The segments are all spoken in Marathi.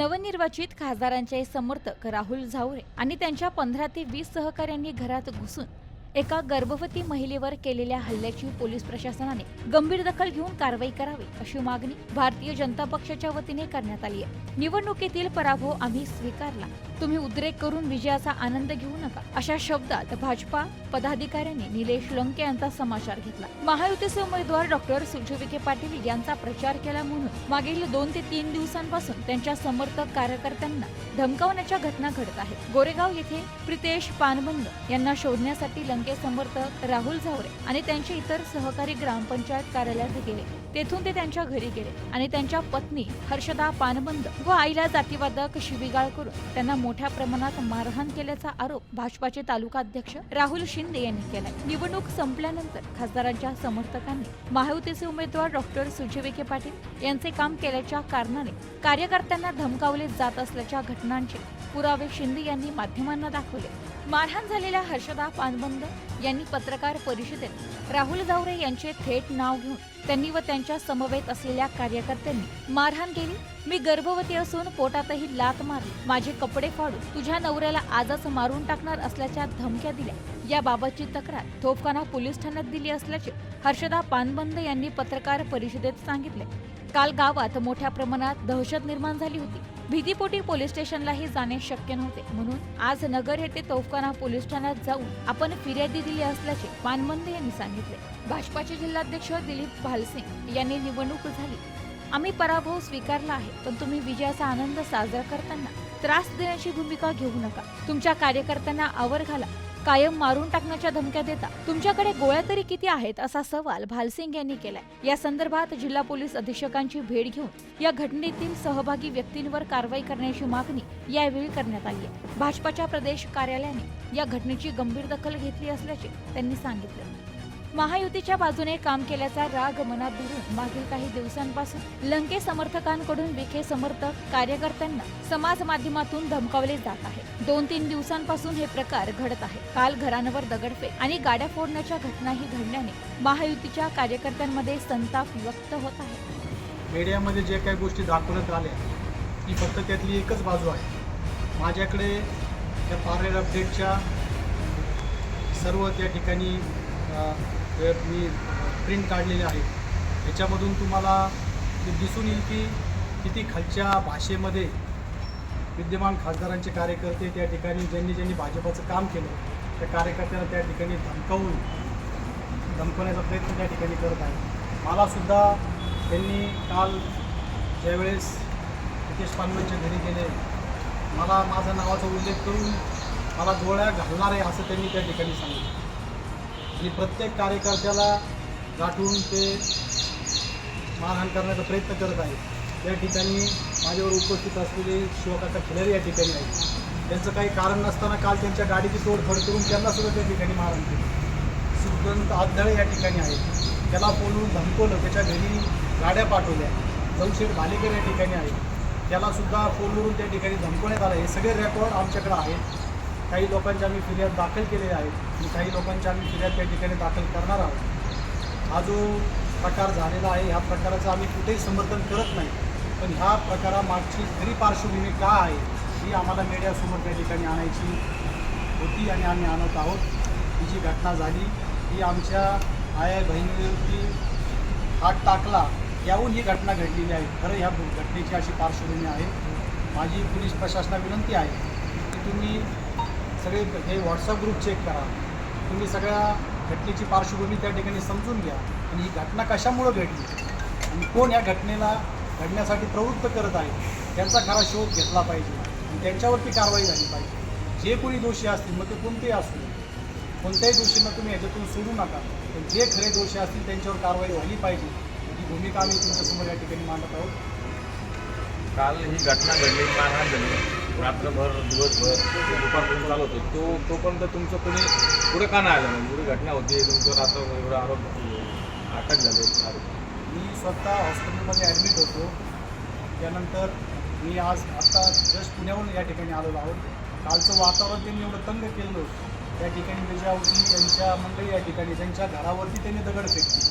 नवनिर्वाचित खासदारांचे समर्थक राहुल झावरे आणि त्यांच्या पंधरा ते वीस सहकाऱ्यांनी घरात घुसून एका गर्भवती महिलेवर केलेल्या हल्ल्याची पोलीस प्रशासनाने गंभीर दखल घेऊन कारवाई करावी अशी मागणी भारतीय जनता पक्षाच्या वतीने करण्यात आली आहे. निवडणुकीतील पराभव आम्ही स्वीकारला. तुम्ही उद्रेक करून विजयाचा आनंद घेऊ नका. अशा शब्दात भाजपा पदाधिकाऱ्यांनी निलेश लंके यांचा समाचार घेतला. महायुतीचे उमेदवार डॉक्टर सुजय विखे पाटील यांचा प्रचार केला म्हणून मागील दोन ते तीन दिवसांपासून त्यांच्या समर्थक कार्यकर्त्यांना धमकावण्याच्या घटना घडत आहेत. गोरेगाव येथे प्रितेश पानबंद यांना शोधण्यासाठी लंके समर्थक राहुल झावरे आणि त्यांचे इतर सहकारी ग्रामपंचायत कार्यालयात गेले. तेथून ते त्यांच्या घरी गेले आणि त्यांच्या पत्नी हर्षदा पानबंद व आईला जातीवादक शिवीगाळ करून त्यांना मोठ्या प्रमाणात मारहाण केल्याचा आरोप भाजपाचे तालुका अध्यक्ष राहुल शिंदे यांनी केलाय. निवडणूक संपल्यानंतर खासदारांच्या समर्थकांनी महायुतीचे उमेदवार डॉक्टर सुजय विखे पाटील यांचे काम केल्याच्या कारणाने कार्यकर्त्यांना धमकावले जात असल्याच्या घटनांचे पुरावे शिंदे यांनी माध्यमांना दाखवले. मारहाण झालेल्या हर्षदा पानबंद यांनी पत्रकार परिषदेत राहुल जावरे यांचे थेट नाव घेऊन त्यांनी व त्यांच्या समवेत असलेल्या कार्यकर्त्यांनी मारहाण केली. मी गर्भवती असून पोटातही लात मारली. माझे कपडे फाडून तुझ्या नवऱ्याला आजच मारून टाकणार असल्याच्या धमक्या दिल्या. याबाबतची तक्रार थोपकाना पोलीस ठाण्यात दिली असल्याचे हर्षदा पानबंद यांनी पत्रकार परिषदेत सांगितले. काल गावात मोठ्या प्रमाणात दहशत निर्माण झाली होती. भीतीपोटी पोलीस स्टेशनलाही जाणे शक्य नव्हते. म्हणून आज नगर येथे तोफखाना पोलीस ठाण्यात जाऊन आपण फिर्यादी दिली असल्याचे पानबंद यांनी सांगितले. भाजपाचे जिल्हाध्यक्ष दिलीप भालसिंग यांनी निवडणूक झाली. आम्ही पराभव स्वीकारला आहे पण तुम्ही विजयाचा आनंद साजरा करताना त्रास देण्याची भूमिका घेऊ नका. तुमच्या कार्यकर्त्यांना आवर घाला. कायम मारून टाकण्याच्या धमक्या देता. तुमच्याकडे गोळ्या तरी किती आहेत असा सवाल भालसिंग यांनी केलाय. या संदर्भात जिल्हा पोलीस अधीक्षकांची भेट घेऊन या घटनेतील सहभागी व्यक्तींवर कारवाई करण्याची मागणी यावेळी करण्यात आली आहे. भाजपाच्या प्रदेश कार्यालयाने या घटनेची गंभीर दखल घेतली असल्याचे त्यांनी सांगितले. महायुतीच्या बाजूने काम केल्याचा राग मनात धरून मागील काही दिवसांपासून लंके समर्थकांकडून विखे समर्थक कार्यकर्त्यांना समाज माध्यमातून धमकावले जात आहे. दोन तीन दिवसांपासून हे प्रकार घडत आहे. काल घरांवर दगडफेक आणि गाड्या फोडण्याच्या घटनाही घडल्याने महायुतीच्या कार्यकर्त्यांमध्ये संताप व्यक्त होत आहे. मीडियामध्ये जे काही गोष्टी दाखवण्यात आल्या ती फक्त त्यातली एकच बाजू आहे. माझ्याकडे त्या पार्लर अपडेटच्या सर्व त्या ठिकाणी मी प्रिंट काढलेले आहेत. याच्यामधून तुम्हाला ते दिसून येईल की किती खालच्या भाषेमध्ये विद्यमान खासदारांचे कार्यकर्ते त्या ठिकाणी ज्यांनी ज्यांनी भाजपाचं काम केलं त्या कार्यकर्त्यांना त्या ठिकाणी धमकावून धमकवण्याचा प्रयत्न त्या ठिकाणी करत आहे मलासुद्धा त्यांनी काल ज्यावेळेस नितेश पानवनच्या घरी गेले मला माझ्या नावाचा उल्लेख करून मला डोळ्या घालणार आहे असं त्यांनी त्या ठिकाणी सांगितलं. की प्रत्येक कार्यकर्त्याला गाठून ते मारहाण करण्याचा प्रयत्न करत आहेत त्या ठिकाणी माझ्यावर उपस्थित असलेले शिवकाका खिलारी या ठिकाणी आहेत. त्यांचं काही कारण नसताना काल त्यांच्या गाडीची तोडफोड करून त्यांना सुद्धा त्या ठिकाणी मारहाण केली. सुगंध आदळे या ठिकाणी आहेत त्याला बोलून धमकवलं त्याच्या घरी गाड्या पाठवल्या. जमशेठ भालेकर या ठिकाणी आहेत. त्यालासुद्धा फोनवरून त्या ठिकाणी धमकवण्यात आलं. हे सगळे रेकॉर्ड आमच्याकडे आहेत. काही लोकांच्या आम्ही फिर्याद दाखल केलेल्या आहेत. आणि काही लोकांच्या आम्ही फिर्याद त्या ठिकाणी दाखल करणार आहोत. हा जो प्रकार झालेला आहे ह्या प्रकाराचं आम्ही कुठेही समर्थन करत नाही. पण ह्या प्रकारामागची खरी पार्श्वभूमी का आहे ही आम्हाला मीडियासमोर त्या ठिकाणी आणायची होती आणि आम्ही आणत आहोत. ही जी घटना झाली ही आमच्या आया बहिणीवरती हात टाकला याहून ही घटना घडलेली आहे. खरं ह्या घटनेची अशी पार्श्वभूमी आहे. माझी पोलीस प्रशासना विनंती आहे की तुम्ही सगळे हे व्हॉट्सअप ग्रुप चेक करा. तुम्ही सगळ्या घटनेची पार्श्वभूमी त्या ठिकाणी समजून घ्या. आणि ही घटना कशामुळं घडली? आणि कोण या घटनेला घडण्यासाठी प्रवृत्त करत आहे? त्यांचा खरा शोध घेतला पाहिजे. आणि त्यांच्यावरती कारवाई झाली पाहिजे. जे कोणी दोषी असतील मग ते कोणतेही असतील कोणत्याही दोषींना तुम्ही ह्याच्यातून सोडू नका. पण जे खरे दोषी असतील त्यांच्यावर कारवाई झाली पाहिजे. ही भूमिका आम्ही तुमच्यासमोर या ठिकाणी मांडत आहोत. काल ही घटना घडली मारहाण झाली. रात्रभर दिवसभर दुपारपर्यंत चालू होते तो तोपर्यंत तुमचं कोणी पुढे का नाही आलं? म्हणजे एवढी घटना होती तुमचं रात्र एवढं आरोप अटक झाले मी स्वतः हॉस्पिटलमध्ये ॲडमिट होतो. त्यानंतर मी आज आत्ता जस्ट पुण्याहून या ठिकाणी आलेलो आहोत. कालचं वातावरण त्यांनी एवढं तंग केलं होतं. त्या ठिकाणी त्याच्यावरती त्यांच्या मंडळी या ठिकाणी त्यांच्या घरावरती त्यांनी दगड फेकली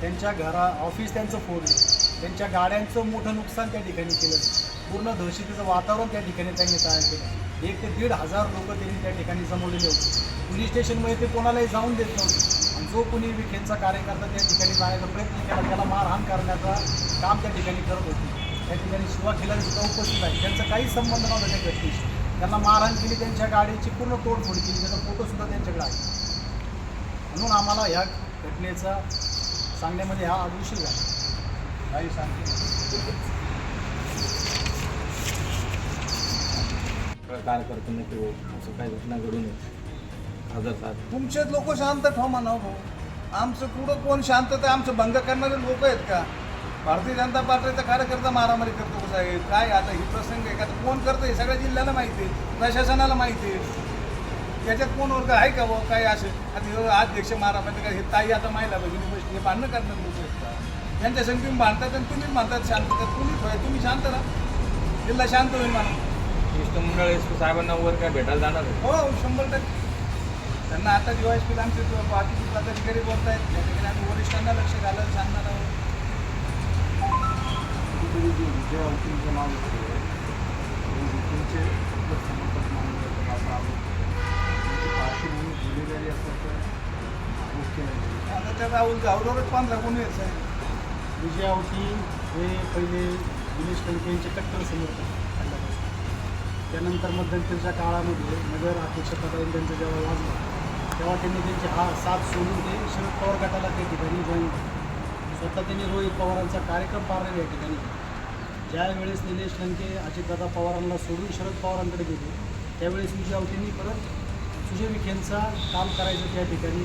त्यांच्या घरा ऑफिस त्यांचं फोडलं. त्यांच्या गाड्यांचं मोठं नुकसान त्या ठिकाणी केलं. पूर्ण दहशतीचं वातावरण त्या ठिकाणी त्यांनी तयार केलं. एक ते दीड हजार लोक त्यांनी त्या ठिकाणी जमवलेले होते. पोलीस स्टेशनमध्ये ते कोणालाही जाऊन देत नव्हते. आणि जो कोणी विखेंचा कार्यकर्ता त्या ठिकाणी जाण्याचा प्रयत्न केला त्याला मारहाण करण्याचा काम त्या ठिकाणी करत होते. त्या ठिकाणी शिवा खिलारी सुद्धा उपस्थित आहे त्यांचा काही संबंध नव्हता त्या घटनेशी त्यांना मारहाण केली त्यांच्या गाडीची पूर्ण तोडफोड केली त्याचा फोटोसुद्धा त्यांच्याकडे आहे. म्हणून आम्हाला ह्या घटनेचा सांगण्यामध्ये हा अदृश्य झाला. काही सांगते. कार्यकर्त्यांना किंवा असं काही घटना घडू नये. साहेब तुमचेच लोक शांत ठेवा म्हणा भाऊ. आमचं पुढं कोण शांतता आमचं भंग करणारे लोक आहेत का? भारतीय जनता पार्टीचा कार्यकर्ता मारामारी करतो कसं आहे काय आता ही प्रसंग आहे का? आता कोण करतं हे सगळ्या जिल्ह्याला माहिती आहे प्रशासनाला माहिती आहे. त्याच्यात कोण वर्ग आहे का भाऊ? काय असे? आता हे अध्यक्ष मारामारी काय हे ताई आता माहिला पाहिजे हे भांडणं करणार त्यांच्या संग तुम्ही भांडतात आणि तुम्हीच म्हणतात शांतता तुम्ही तुम्ही शांत राहा. जिल्हा शांत होईल म्हणा. शिष्टमंडळ एस पी साहेबांना वर काय भेटायला जाणार हो शंभर टक्के. त्यांना आता दिवाळी पीला आमचे बाकी पदाधिकारी बोलत आहेत त्या ठिकाणी आम्ही वरिष्ठांना लक्ष घालायला सांगणार आहोत. नाव समर्थक मानलं असं आरोप पार्श्वभूमी गुन्हेगारी असल्याचं मुख्य नाही आता त्या राहुल जावरच पंधरा कोणी आहेत साहेब? विजय अवती हे पहिले दिनेश कणके यांचे कट्टर समर्थक पहिल्यापासून त्यानंतर मध्यंतरीच्या काळामध्ये नगर अध्यक्षपदाने त्यांचा जेव्हा वाजला तेव्हा त्यांनी त्यांची हा साथ सोडून ते शरद पवार गटाला त्या ठिकाणी जॉईन स्वतः त्यांनी रोहित पवारांचा कार्यक्रम पाळलेला या ठिकाणी. ज्यावेळेस निलेश लंके अजितदादा पवारांना सोडून शरद पवारांकडे गेले त्यावेळेस विजय अवतींनी परत सुजय विखेंचा काम करायचं त्या ठिकाणी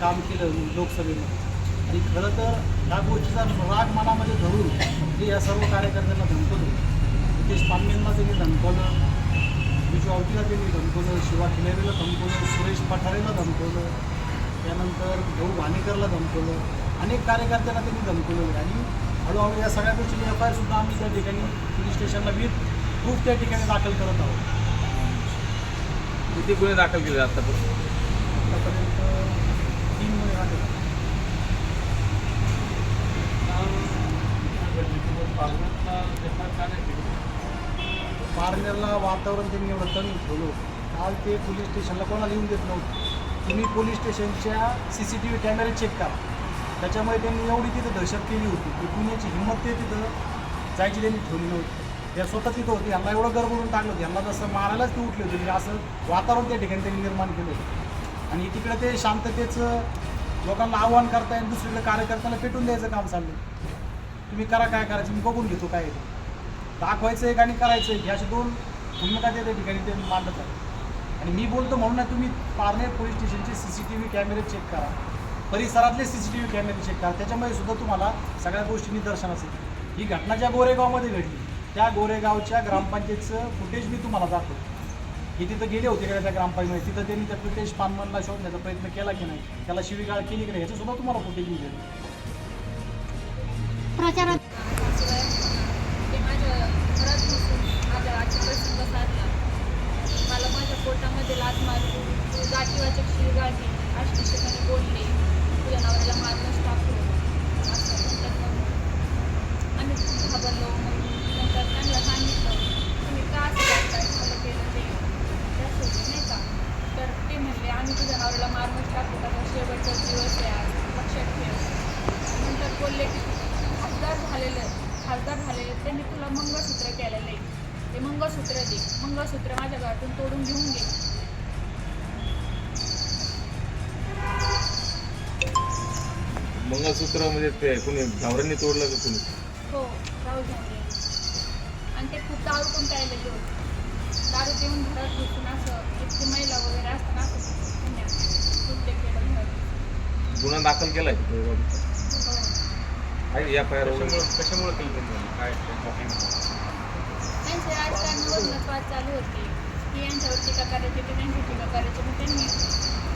काम केलं लोकसभेमध्ये. आणि खरं तर या गोष्टीचा राग मनामध्ये धरून ते या सर्व कार्यकर्त्यांना धमकवलं. नितेश पांडेंना त्यांनी धमकवलं. विजू अवतीला त्यांनी धमकवलं. शिवा खिलेरीला धमकवलं. सुरेश पठारेला धमकवलं. त्यानंतर भाऊ भानेकरला धमकवलं. अनेक कार्यकर्त्यांना त्यांनी धमकवलं. आणि हळूहळू या सगळ्या गोष्टी एफ आय सुद्धा आम्ही त्या ठिकाणी पोलीस स्टेशनला विथ प्रूफ त्या ठिकाणी दाखल करत आहोत. किती गुन्हे दाखल केले आतापर्यंत आतापर्यंत तीन महिने दाखल पारनेरला वातावरण त्यांनी एवढं तण ठेवलं काल ते पोलीस स्टेशनला कोणाला येऊन देत नव्हतं. तुम्ही पोलीस स्टेशनच्या सी सी टी व्ही कॅमेरे चेक करा. त्याच्यामुळे त्यांनी एवढी तिथं दहशत केली होती. की कुण्याची हिंमत ते तिथं जायची त्यांनी ठेवली नव्हती. त्या स्वतः तिथं होती. यांना एवढं गरबडून टाकलं होतं. यांना जसं मारायलाच ते उठले होते. म्हणजे असं वातावरण त्या ठिकाणी त्यांनी निर्माण केलं होतं. आणि तिकडे ते शांततेचं लोकांना आव्हान करताय दुसरीकडे कार्यकर्त्यांना पेटून द्यायचं काम चाललं तुम्ही करा काय करायचं मी बघून घेतो काय आहे दाखवायचं एक आणि करायचं एक हे असे दोन भूमिका त्या ठिकाणी ते मांडत आहे आणि मी बोलतो म्हणून ना तुम्ही पारनेर पोलीस स्टेशनचे सी सी टी व्ही कॅमेरे चेक करा. परिसरातले सी सी टी व्ही कॅमेरे चेक करा. त्याच्यामुळे सुद्धा तुम्हाला सगळ्या गोष्टी निदर्शनास येतील. ही घटना ज्या गोरेगावमध्ये घडली त्या गोरेगावच्या ग्रामपंचायतचं फुटेज मी तुम्हाला दाखवतो. की तिथं गेले होते का त्या ग्रामपंचायत? तिथं त्यांनी त्या फुटेज पानमनला शोधण्याचा प्रयत्न केला की नाही? त्याला शिवीगाळ केली की नाही? याचं सुद्धा तुम्हाला फुटेज मिळेल 加油！आहे ते मंगळसूत्र दे. मंगळसूत्र माझ्या घरातून तोडून घेऊन घे. मंगळसूत्र म्हणजे ते कुणी नवऱ्यांनी तोडलं का कुणी? हो राहू झाले आणि ते खूप दारू पण प्यायलेले होते. दारू पिऊन घरात घुसून असं इतकी महिला वगैरे असताना असं केलं घरात. गुन्हा दाखल केलाय? हो. आहे या पायर कशामुळे केलं त्यांनी? काय त्यांचे राजकारणावरनं वाद चालू होते. की यांच्यावर टीका करायची की त्यांची टीका करायची मग त्यांनी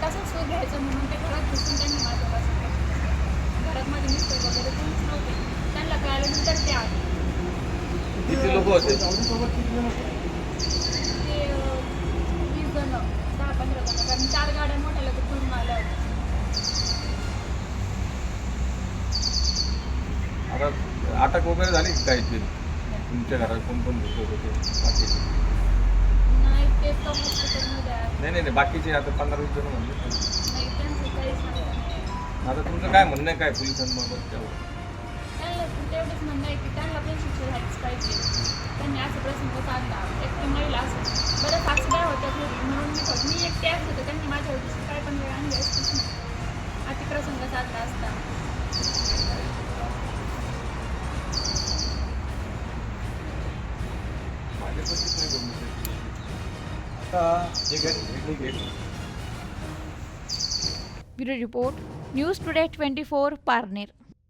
तसंच सुख घ्यायचं म्हणून ते घरात घुसून त्यांनी माझं वाचून घरात माझे मिस्टर वगैरे कोणीच नव्हते. त्यांना कळाल्यानंतर ते आले किती लोक होते जाऊरीसोबत किती जण होते? ते अं, वीस जण दहा पंधरा जण कारण चार गाड्या मोठ्या लोक फिरून आल्या होत्या आता अटक वगैरे झाली का काही तरी तुमच्या घरात कोण कोण दुखत होते बाकीचे? नाही ते तर हॉस्पिटलमध्ये आहे नाही नाही नाही, बाकीचे आता पंधरा वीस जण म्हणले नाही त्यांचं काही सांगता नाही आता तुमचं काय म्हणणं आहे काय पोलिसांबाबत त्यावर? त्यांना तेवढंच म्हणणं आहे की त्यांना पण शिक्षा झालीच पाहिजे. त्यांनी असं प्रसंग साधला एकटी महिला असं. बरं सासूबाई होत्या घरी म्हणून मी मी एकटी असत होते त्यांनी माझ्या दुसरी काय पण वेळ आणली असतीच नाही अतिप्रसंग साधला असता माझ्यापाशीच नाही करू शकत. आता ठीक आहे ठीक आहे. Bureau report news today twenty four Parner.